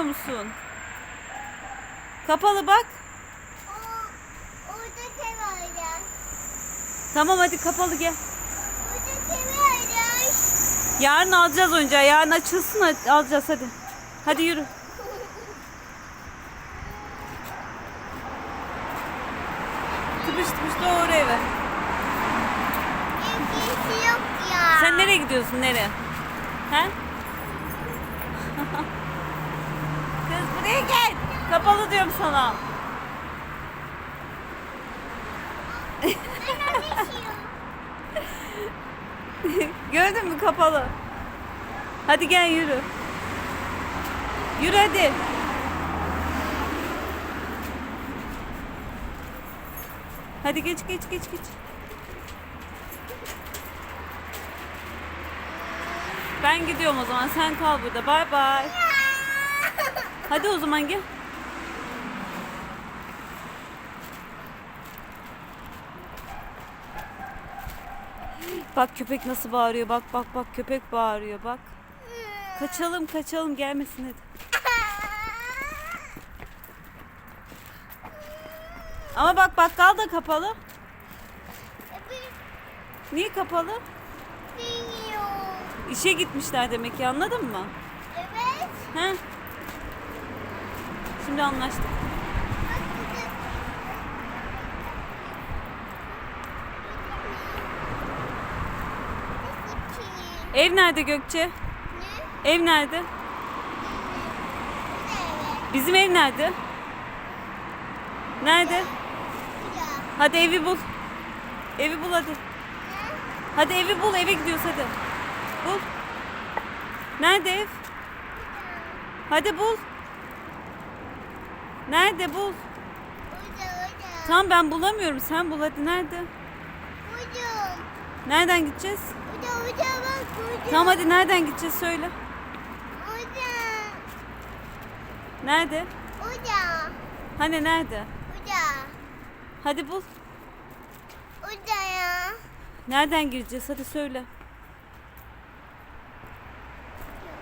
görmüyor musun? Kapalı bak. O, orada var. Tamam hadi kapalı gel. Orada var. Yarın alacağız oyuncağı. Yarın açılsın hadi, alacağız hadi. Hadi yürü. Tıpış tıpış doğru eve. İlgisi yok ya. Sen nereye gidiyorsun nereye? He? Kapalı diyorum sana. Gördün mü kapalı. Hadi gel yürü. Yürü hadi. Hadi geç geç geç geç. Ben gidiyorum o zaman. Sen kal burada. Bay bay. Hadi o zaman gel. Bak köpek nasıl bağırıyor. Bak bak bak köpek bağırıyor. Bak. Kaçalım kaçalım gelmesin hadi. Ama bak bakkal da kapalı. Niye kapalı? Bilmiyorum. İşe gitmişler demek ki anladın mı? Evet. He? Şimdi anlaştık. Bak burada. İki. Ev nerede Gökçe? Ne? Ev nerede? Bizim ev nerede? Nerede? Hadi evi bul. Evi bul hadi. Hadi evi bul eve gidiyoruz hadi. Bul. Nerede ev? Hadi bul. Nerede bul? Tamam ben bulamıyorum. Sen bul hadi nerede? Nereden gideceğiz? Burada bak burada. Tamam hadi nereden gideceğiz söyle. Burada. Nerede? Burada. Hani nerede? Burada. Hadi bul. Burada ya. Nereden gireceğiz hadi söyle.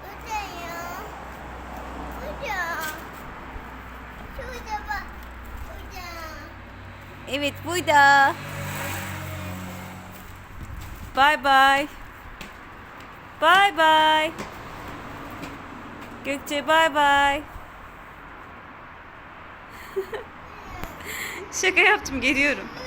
Burada ya. Burada. Şurada bak. Evet burada. Bye bye. Bye bye. Gökçe bye bye. Şaka yaptım geliyorum.